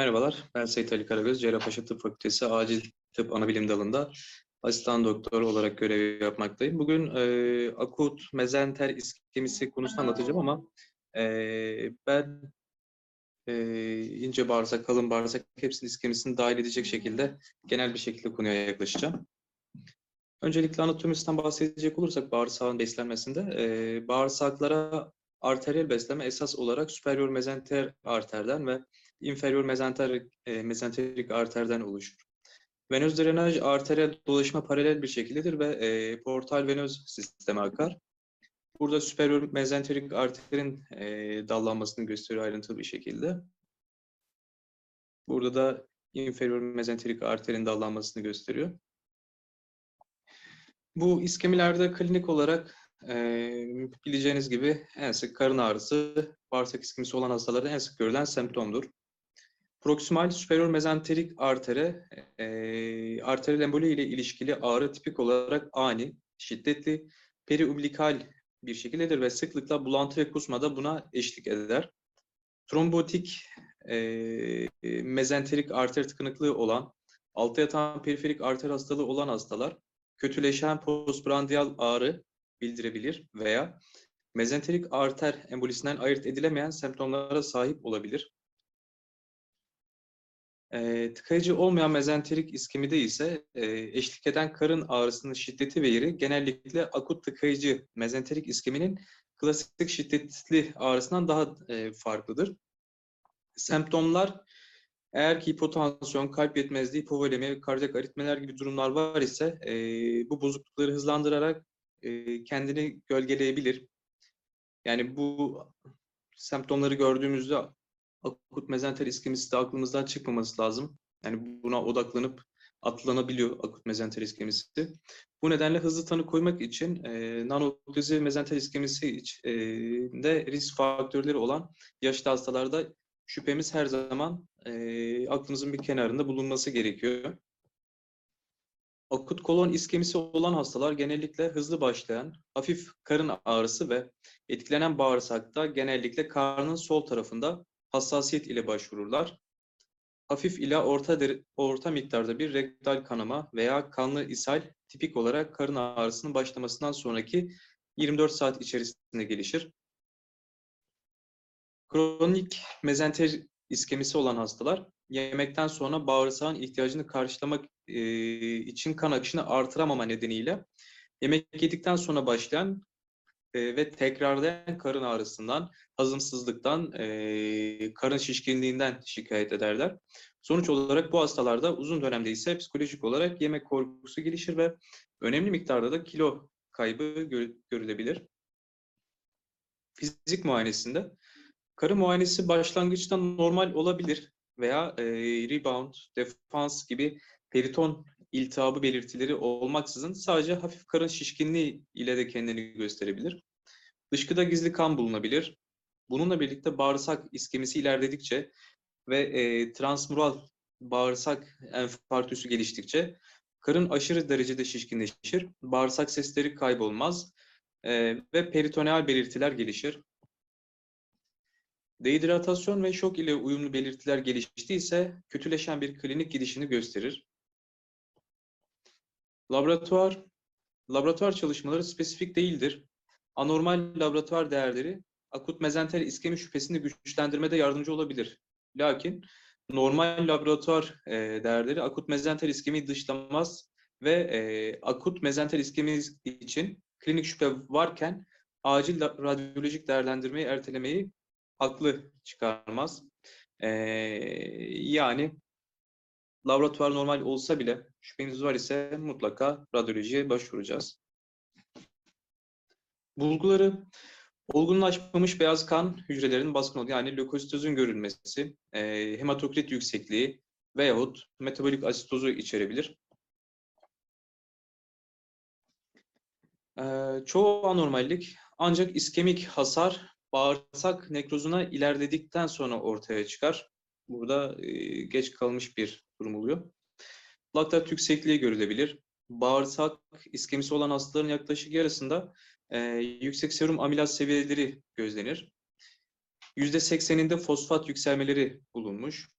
Merhabalar, ben Seyit Ali Karagöz, Cerrahpaşa Tıp Fakültesi Acil Tıp Anabilim Dalı'nda asistan doktor olarak görev yapmaktayım. Bugün e, akut mezenter iskemisi konusunu anlatacağım ama e, ben e, ince bağırsak, kalın bağırsak hepsinin iskemisini dahil edecek şekilde genel bir şekilde konuya yaklaşacağım. Öncelikle anatomisinden bahsedecek olursak bağırsağın beslenmesinde e, bağırsaklara arteriyel besleme esas olarak superior mezenter arterden ve inferior mezenter, e, mezenterik arterden oluşur. Venöz drenaj arteriyel dolaşıma paralel bir şekildedir ve e, portal venöz sisteme akar. Burada superior mezenterik arterin e, dallanmasını gösteriyor ayrıntılı bir şekilde. Burada da inferior mezenterik arterin dallanmasını gösteriyor. Bu iskemilerde klinik olarak e, bileceğiniz gibi en sık karın ağrısı, bağırsak iskemisi olan hastalarda en sık görülen semptomdur. Proksimal superior mezenterik artere, e, arteriyel emboli ile ilişkili ağrı tipik olarak ani, şiddetli, periublikal bir şekildedir ve sıklıkla bulantı ve kusma da buna eşlik eder. Trombotik e, mezenterik arter tıkanıklığı olan, altta yatan periferik arter hastalığı olan hastalar kötüleşen postprandial ağrı bildirebilir veya mezenterik arter embolisinden ayırt edilemeyen semptomlara sahip olabilir. E, tıkayıcı olmayan mezenterik iskemide ise e, eşlik eden karın ağrısının şiddeti ve yeri genellikle akut tıkayıcı mezenterik iskeminin klasik şiddetli ağrısından daha e, farklıdır. Semptomlar eğer ki hipotansiyon, kalp yetmezliği, hipovolemi, kardiyak aritmeler gibi durumlar var ise e, bu bozuklukları hızlandırarak e, kendini gölgeleyebilir. Yani bu semptomları gördüğümüzde akut mezenter iskemisi de aklımızdan çıkmaması lazım. Yani buna odaklanıp atlanabiliyor akut mezenter iskemisi. Bu nedenle hızlı tanı koymak için e, nanokluzi mezenter iskemisi için, e, de risk faktörleri olan yaşlı hastalarda şüphemiz her zaman e, aklımızın bir kenarında bulunması gerekiyor. Akut kolon iskemisi olan hastalar genellikle hızlı başlayan hafif karın ağrısı ve etkilenen bağırsakta genellikle karnın sol tarafında hassasiyet ile başvururlar. Hafif ila orta, orta miktarda bir rektal kanama veya kanlı ishal tipik olarak karın ağrısının başlamasından sonraki 24 saat içerisinde gelişir. Kronik mezenter iskemisi olan hastalar yemekten sonra bağırsağın ihtiyacını karşılamak e, için kan akışını artıramama nedeniyle yemek yedikten sonra başlayan e, ve tekrarlayan karın ağrısından, hazımsızlıktan, e, karın şişkinliğinden şikayet ederler. Sonuç olarak bu hastalarda uzun dönemde ise psikolojik olarak yemek korkusu gelişir ve önemli miktarda da kilo kaybı gör, görülebilir. Fizik muayenesinde karın muayenesi başlangıçta normal olabilir veya e, rebound, defans gibi periton iltihabı belirtileri olmaksızın sadece hafif karın şişkinliği ile de kendini gösterebilir. Dışkıda gizli kan bulunabilir. Bununla birlikte bağırsak iskemisi ilerledikçe ve e, transmural bağırsak enfarktüsü geliştikçe karın aşırı derecede şişkinleşir, bağırsak sesleri kaybolmaz e, ve peritoneal belirtiler gelişir. Dehidratasyon ve şok ile uyumlu belirtiler geliştiyse kötüleşen bir klinik gidişini gösterir. Laboratuvar, laboratuvar çalışmaları spesifik değildir. Anormal laboratuvar değerleri akut mezenter iskemi şüphesini güçlendirmede yardımcı olabilir. Lakin normal laboratuvar e, değerleri akut mezenter iskemi dışlamaz ve e, akut mezenter iskemi için klinik şüphe varken acil radyolojik değerlendirmeyi ertelemeyi haklı çıkarmaz. E, yani laboratuvar normal olsa bile şüpheniz var ise mutlaka radyolojiye başvuracağız. Bulguları olgunlaşmamış beyaz kan hücrelerinin baskın olduğu yani lökositozun görülmesi, e, hematokrit yüksekliği veyahut metabolik asitozu içerebilir. E, çoğu anormallik ancak iskemik hasar bağırsak nekrozuna ilerledikten sonra ortaya çıkar. Burada e, geç kalmış bir durum oluyor. Laktat yüksekliği görülebilir. Bağırsak iskemisi olan hastaların yaklaşık yarısında e, yüksek serum amilaz seviyeleri gözlenir. %80'inde fosfat yükselmeleri bulunmuş.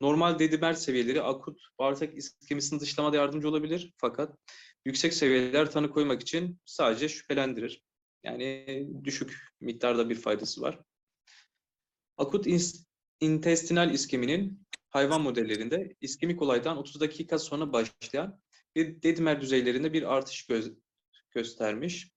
Normal dedimer seviyeleri akut bağırsak iskemisini dışlamada yardımcı olabilir. Fakat yüksek seviyeler tanı koymak için sadece şüphelendirir. Yani düşük miktarda bir faydası var. Akut intestinal iskeminin hayvan modellerinde iskemik olaydan 30 dakika sonra başlayan bir dedimer düzeylerinde bir artış göz- göstermiş.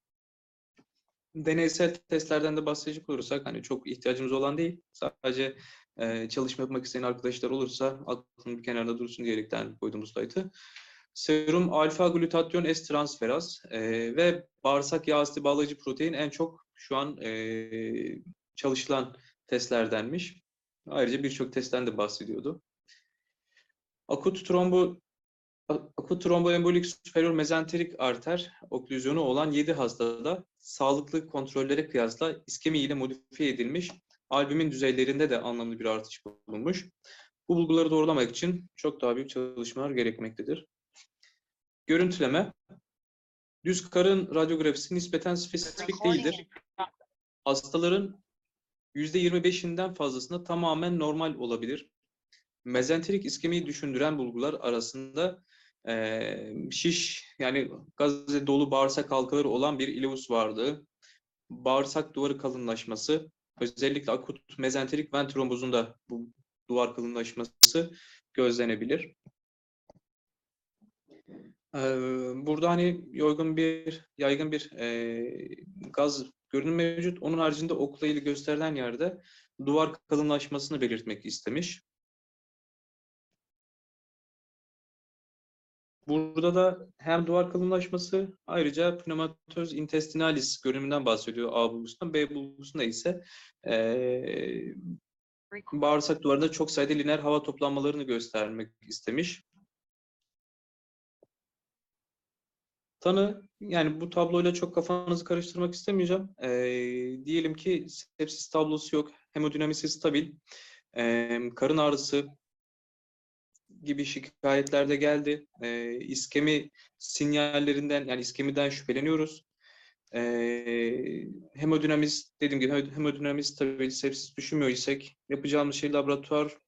Deneysel testlerden de bahsedecek olursak hani çok ihtiyacımız olan değil. Sadece e, çalışma yapmak isteyen arkadaşlar olursa aklının bir kenarda dursun diyerekten koydum bu slaytı. Serum alfa glutatyon S transferaz e, ve bağırsak yağ asidi bağlayıcı protein en çok şu an e, çalışılan testlerdenmiş. Ayrıca birçok testten de bahsediyordu. Akut trombo akut tromboembolik superior mezenterik arter oklüzyonu olan 7 hastada sağlıklı kontrollere kıyasla iskemi ile modifiye edilmiş albümin düzeylerinde de anlamlı bir artış bulunmuş. Bu bulguları doğrulamak için çok daha büyük çalışmalar gerekmektedir. Görüntüleme düz karın radyografisi nispeten spesifik değildir. Hastaların %25'inden fazlasında tamamen normal olabilir. Mezenterik iskemiyi düşündüren bulgular arasında eee, şiş yani gazete dolu bağırsak halkaları olan bir ilus vardı. Bağırsak duvarı kalınlaşması, özellikle akut mezenterik ven trombozunda bu duvar kalınlaşması gözlenebilir. Eee, Burada hani yaygın bir yaygın bir eee, gaz görünüm mevcut. Onun haricinde okla ile gösterilen yerde duvar kalınlaşmasını belirtmek istemiş. Burada da hem duvar kalınlaşması ayrıca pneumatoz intestinalis görünümünden bahsediyor A bulgusunda. B bulgusunda ise eee, bağırsak duvarında çok sayıda lineer hava toplanmalarını göstermek istemiş. Tanı, yani bu tabloyla çok kafanızı karıştırmak istemeyeceğim. Eee, diyelim ki sepsis tablosu yok, hemodinamisi stabil, eee, karın ağrısı gibi şikayetler de geldi. Eee iskemi sinyallerinden, yani iskemiden şüpheleniyoruz. Eee hemodinamiz, dediğim gibi hemodinamiz stabil, sepsis düşünmüyor isek yapacağımız şey laboratuvar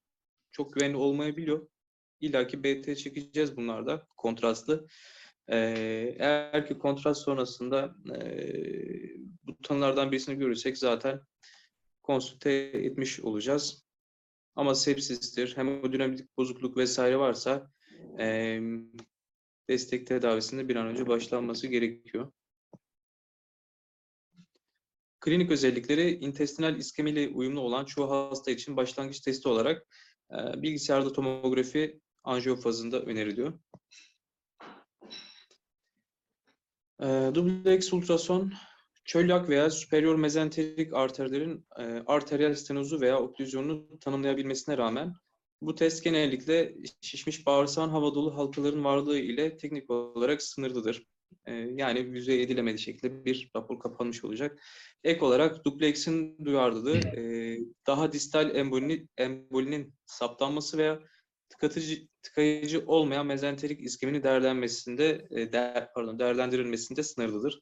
çok güvenli olmayabiliyor. İlla ki BT çekeceğiz bunlarda kontrastlı. Eğer ki kontrast sonrasında eee, bu tanılardan birisini görürsek zaten konsülte etmiş olacağız. Ama sepsistir, hemodinamik bozukluk vesaire varsa eee, destek tedavisinde bir an önce başlanması gerekiyor. Klinik özellikleri intestinal iskemiyle uyumlu olan çoğu hasta için başlangıç testi olarak eee, bilgisayarda tomografi anjiyofazında öneriliyor. Eee, Duplex ultrason çölyak veya superior mezenterik arterlerin e, arteriyel stenozu veya oklüzyonunu tanımlayabilmesine rağmen bu test genellikle şişmiş bağırsağın hava dolu halkaların varlığı ile teknik olarak sınırlıdır. E, yani yüzey edilemediği şekilde bir rapor kapanmış olacak. Ek olarak duplex'in duyarlılığı e, daha distal embolini, embolinin saptanması veya tıkatıcı, tıkayıcı olmayan mezenterik iskeminin değerlenmesinde, e, pardon, değerlendirilmesinde sınırlıdır.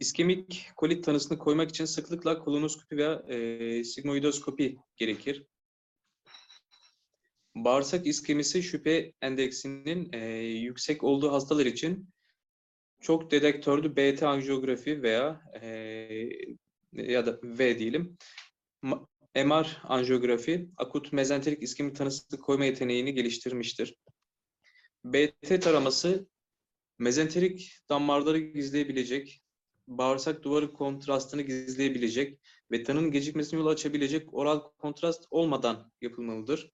İskemik kolit tanısını koymak için sıklıkla kolonoskopi veya e, sigmoidoskopi gerekir. Bağırsak iskemisi şüphe endeksinin e, yüksek olduğu hastalar için çok dedektörlü BT anjiyografi veya e, ya da V diyelim MR anjiyografi akut mezenterik iskemi tanısı koyma yeteneğini geliştirmiştir. BT taraması mezenterik damarları gizleyebilecek, bağırsak duvarı kontrastını gizleyebilecek ve tanının gecikmesine yol açabilecek oral kontrast olmadan yapılmalıdır.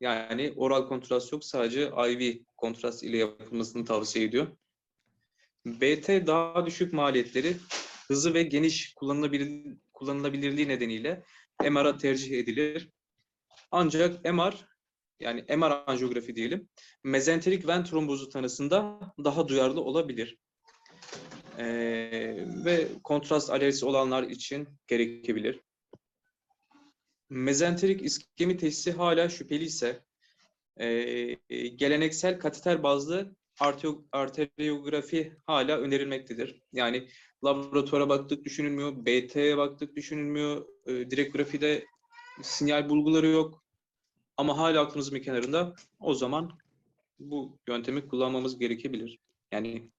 Yani oral kontrast yok sadece IV kontrast ile yapılmasını tavsiye ediyor. BT daha düşük maliyetleri, hızı ve geniş kullanılabilir, kullanılabilirliği nedeniyle MR'a tercih edilir. Ancak MR yani MR anjiyografi diyelim, mezenterik ven trombozu tanısında daha duyarlı olabilir. Ee, ve kontrast alerjisi olanlar için gerekebilir. Mezenterik iskemi teşhisi hala şüpheli ise e, geleneksel kateter bazlı arteriografi hala önerilmektedir. Yani laboratuvara baktık düşünülmüyor, BT'ye baktık düşünülmüyor, e, direktgrafide sinyal bulguları yok. Ama hala aklımızın bir kenarında o zaman bu yöntemi kullanmamız gerekebilir. Yani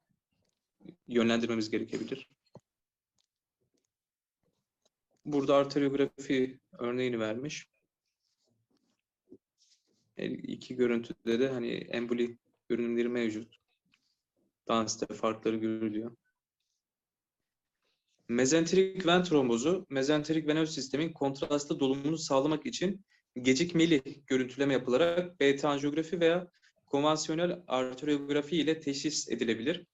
yönlendirmemiz gerekebilir. Burada arteriografi örneğini vermiş. İki görüntüde de hani emboli görünümleri mevcut. Danste farkları görülüyor. Mezenterik ven trombozu, mezenterik venöz sistemin kontrastlı dolumunu sağlamak için gecikmeli görüntüleme yapılarak beta anjiyografi veya konvansiyonel arteriografi ile teşhis edilebilir.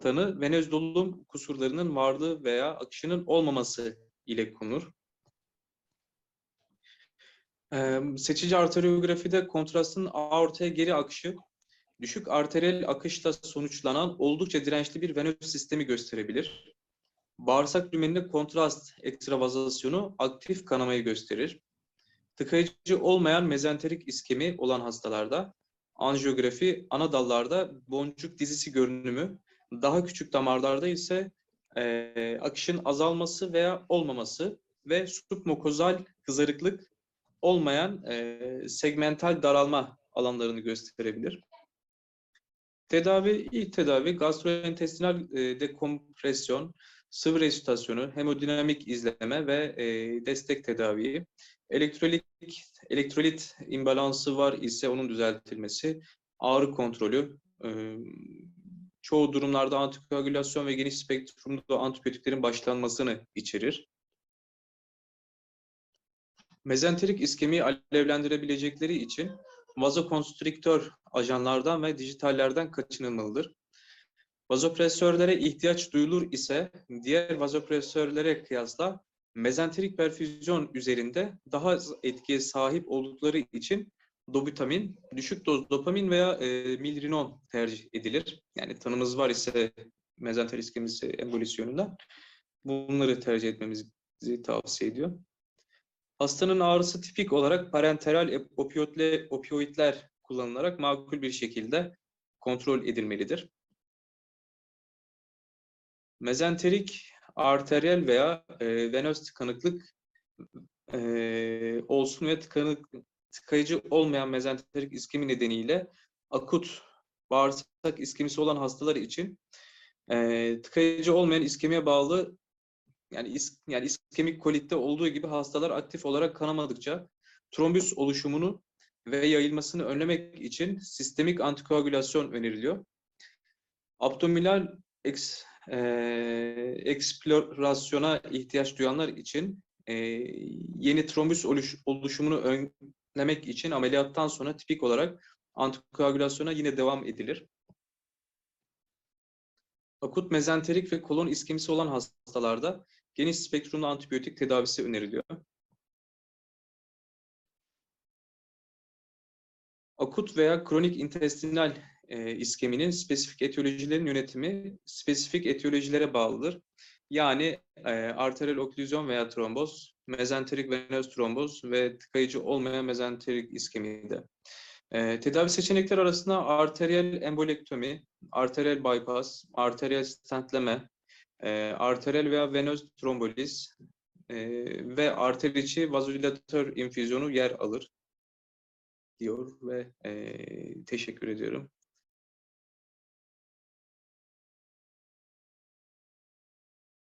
Tanı venöz dolum kusurlarının varlığı veya akışının olmaması ile konur. Ee, seçici arteriografide kontrastın aortaya geri akışı, düşük arteriyel akışla sonuçlanan oldukça dirençli bir venöz sistemi gösterebilir. Bağırsak lümeninde kontrast ekstravazasyonu aktif kanamayı gösterir. Tıkayıcı olmayan mezenterik iskemi olan hastalarda anjiyografi ana dallarda boncuk dizisi görünümü, daha küçük damarlarda ise e, akışın azalması veya olmaması ve submukozal kızarıklık olmayan e, segmental daralma alanlarını gösterebilir. Tedavi, ilk tedavi gastrointestinal e, dekompresyon, sıvı resütasyonu, hemodinamik izleme ve e, destek tedaviyi. Elektrolit, elektrolit imbalansı var ise onun düzeltilmesi, ağrı kontrolü, e, çoğu durumlarda antikoagülasyon ve geniş spektrumda antibiyotiklerin başlanmasını içerir. Mezenterik iskemiyi alevlendirebilecekleri için vazokonstriktör ajanlardan ve dijitallerden kaçınılmalıdır. Vazopresörlere ihtiyaç duyulur ise diğer vazopresörlere kıyasla mezenterik perfüzyon üzerinde daha az etkiye sahip oldukları için dobutamin, düşük doz dopamin veya e, milrinon tercih edilir. Yani tanımız var ise embolisi yönünden bunları tercih etmemizi tavsiye ediyor. Hastanın ağrısı tipik olarak parenteral opioidle, opioidler kullanılarak makul bir şekilde kontrol edilmelidir. Mezenterik arteriyel veya e, venöz tıkanıklık e, olsun ve tıkanık, tıkayıcı olmayan mezenterik iskemi nedeniyle akut bağırsak iskemisi olan hastalar için e, tıkayıcı olmayan iskemiye bağlı yani, is, yani iskemik kolitte olduğu gibi hastalar aktif olarak kanamadıkça trombüs oluşumunu ve yayılmasını önlemek için sistemik antikoagülasyon öneriliyor. Abdominal e, eksplorasyona ihtiyaç duyanlar için e, yeni trombüs oluş, oluşumunu önlemek için ameliyattan sonra tipik olarak antikoagülasyona yine devam edilir. Akut mezenterik ve kolon iskemisi olan hastalarda geniş spektrumlu antibiyotik tedavisi öneriliyor. Akut veya kronik intestinal e, iskeminin spesifik etiyolojilerin yönetimi spesifik etiyolojilere bağlıdır. Yani e, arteriyel oklüzyon veya tromboz, mezenterik venöz tromboz ve tıkayıcı olmayan mezenterik iskemide. E, tedavi seçenekler arasında arteriyel embolektomi, arteriyel bypass, arteriyel stentleme, e, arteriyel veya venöz tromboliz e, ve arter içi vazodilatör infüzyonu yer alır diyor ve e, teşekkür ediyorum.